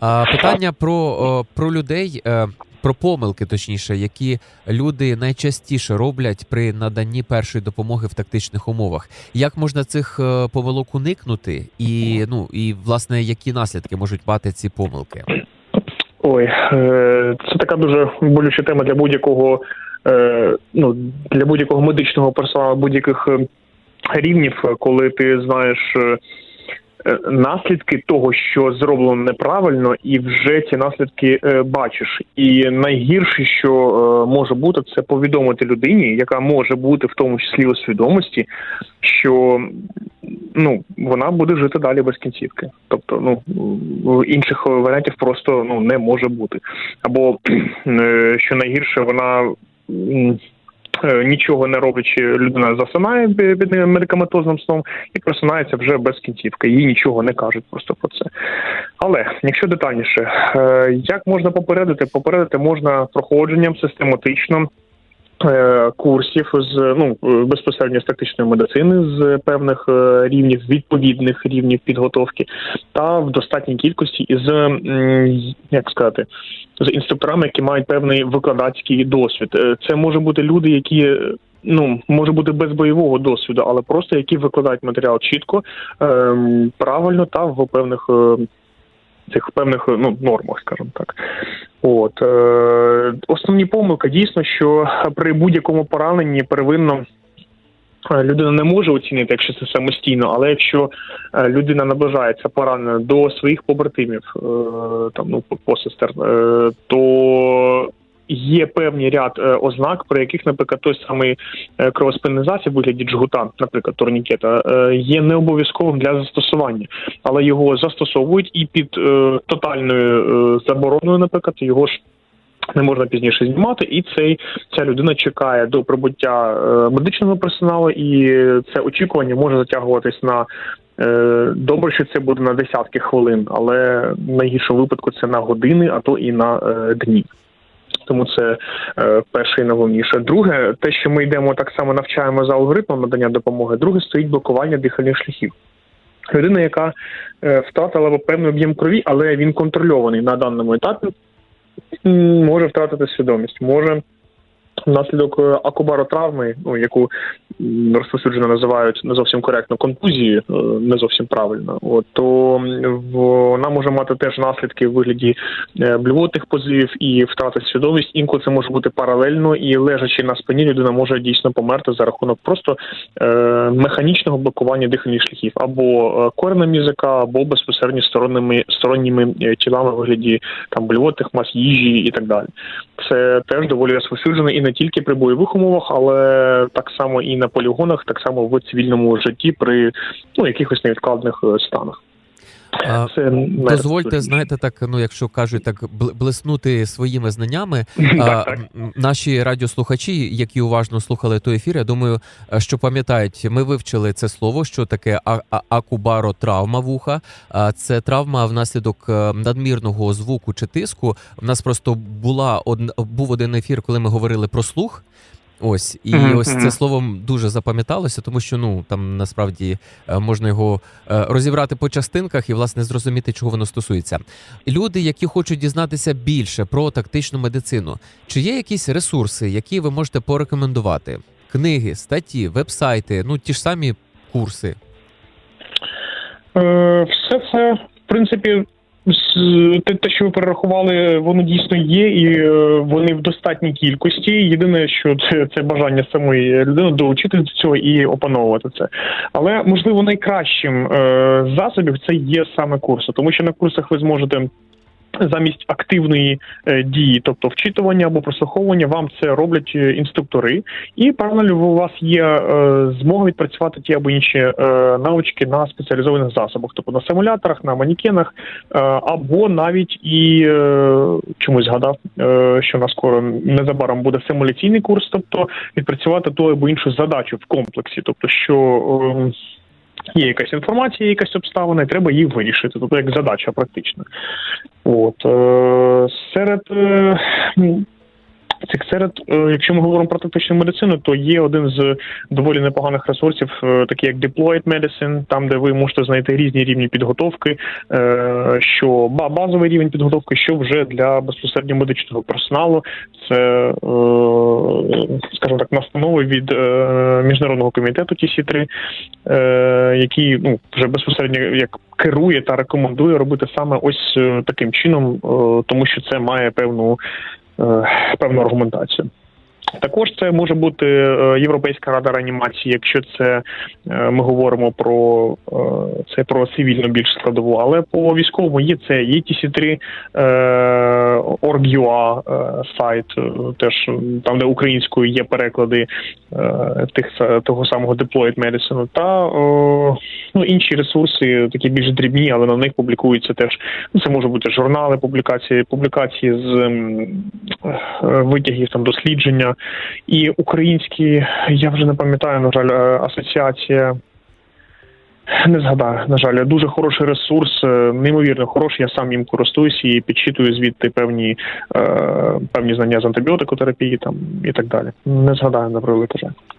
А, питання про, про людей, е, про помилки, точніше, які люди найчастіше роблять при наданні першої допомоги в тактичних умовах. Як можна цих е, помилок уникнути, і ну і власне які наслідки можуть мати ці помилки? Ой, е, це така дуже болюча тема для будь-якого ну для будь-якого медичного персоналу, будь-яких рівнів, коли ти знаєш наслідки того, що зроблено неправильно, і вже ці наслідки е, бачиш. І найгірше, що е, може бути, це повідомити людині, яка може бути в тому числі у свідомості, що ну вона буде жити далі без кінцівки. Тобто, ну інших варіантів просто ну не може бути. Або е, що найгірше, вона. Е, Нічого не роблячи, людина засинає бі- під медикаментозним сном і просинається вже без кінцівки. Їй нічого не кажуть просто про це. Але якщо детальніше, е, як можна попередити? Попередити можна проходженням систематично курсів з ну е, безпосередньо з тактичної медицини з певних е, рівнів, відповідних рівнів підготовки, та в достатній кількості із як сказати. З інструкторами, які мають певний викладацький досвід, Е, це може бути люди, які е, ну може бути без бойового досвіду, але просто які викладають матеріал чітко, ем, правильно та в певних е, цих певних е, ну нормах, скажімо так. От е, основні помилки дійсно, що при будь-якому пораненні первинно. е, Людина не може оцінити, якщо це самостійно, але якщо е, людина наближається поранена до своїх побратимів, е, там ну посестер, е, то є певний ряд е, ознак, при яких, наприклад, той самий е, кровоспинний засіб вигляді джгута, наприклад, турнікета, е, є не обов'язковим для застосування, але його застосовують і під тотальною забороною, наприклад, його ж. Не можна пізніше знімати, і цей ця людина чекає до прибуття е, медичного персоналу, і це очікування може затягуватись на е, добре, що це буде на десятки хвилин, але в найгіршому випадку це на години, а то і на е, дні. Тому це е, перше і найголовніше. Друге, те, що ми йдемо так само навчаємо за алгоритмом надання допомоги. Друге стоїть блокування дихальних шляхів. Людина, яка е, втратила певний об'єм крові, але він контрольований на даному етапі, може втратити свідомість, може внаслідок е, акубаротравми, ну яку розповсюджено називають не зовсім коректно контузією, е, не зовсім правильно. От то вона може мати теж наслідки в вигляді е, блювотних позивів і втрати свідомість. Інколи це може бути паралельно і лежачи на спині, людина може дійсно померти за рахунок просто е, механічного блокування дихальних шляхів або коренем язика, або безпосередньо сторонніми сторонніми тілами в вигляді там блювотних мас, їжі і так далі. Це теж доволі розповсюджено і не тільки при бойових умовах, але так само і на полігонах, так само в цивільному житті при ну якихось невідкладних е, станах. А, Це Дозвольте, знаєте, так ну, якщо кажуть, так бл- блиснути своїми знаннями. Так, а, так. Наші радіослухачі, які уважно слухали той ефір, я думаю, е, що пам'ятають, ми вивчили це слово, що таке а- а- акубаротравма вуха. А Це травма внаслідок е, надмірного звуку чи тиску. У нас просто була од... був один ефір, коли ми говорили про слух. Ось і Мгм, ось це словом дуже запам'яталося, тому що ну там насправді е, можна його е, розібрати по частинках і власне зрозуміти, чого воно стосується. Люди, які хочуть дізнатися більше про тактичну медицину, чи є якісь ресурси, які ви можете порекомендувати? Книги, статті, вебсайти, ну ті ж самі курси. Е, Все це, в принципі, те, що ви перерахували, воно дійсно є, і е, вони в достатній кількості. Єдине, що це, це бажання самої людини долучитися до цього і опановувати це. Але можливо найкращим е, засобів це є саме курси, тому що на курсах ви зможете. Замість активної е, дії, тобто вчитування або прослуховування, вам це роблять е, інструктори, і паралельно у вас є е, змога відпрацювати ті або інші навички на спеціалізованих засобах, тобто на симуляторах, на манікенах, або навіть і чомусь згадав, що на скоро незабаром буде симуляційний курс, тобто відпрацювати ту або іншу задачу в комплексі, тобто що. Е, Є якась інформація, якась обставина, і треба її вирішити. Тобто як задача практична. От е, серед е, серед, е, якщо ми говоримо про тактичну медицину, то є один з доволі непоганих ресурсів, е, такий як Deployed Medicine, там де ви можете знайти різні рівні підготовки, е, що ба- базовий рівень підготовки, що вже для безпосередньо медичного персоналу, це, скажімо так, настанови від міжнародного комітету TC3, е, який ну вже безпосередньо як керує та рекомендує робити саме ось таким чином, тому що це має певну певну аргументацію. Також це може бути е, Європейська рада реанімації, якщо це е, ми говоримо про е, це про цивільну більш складову, але по військовому є це є TC3, е, Org.ua е, сайт, теж там, де українською є переклади тих того самого Deployed Medicine, та ну інші ресурси, такі більш дрібні, але на них публікуються теж. Ну, Це можуть бути журнали, публікації, публікації з витягів там дослідження. І українські, я вже не пам'ятаю, на жаль, е, асоціація. Не згадаю, на жаль, дуже хороший ресурс, е, неймовірно хороший. Я сам їм користуюсь і підчитую звідти певні, е, певні знання з антибіотикотерапії там і так далі. Не згадаю на превеликий жаль.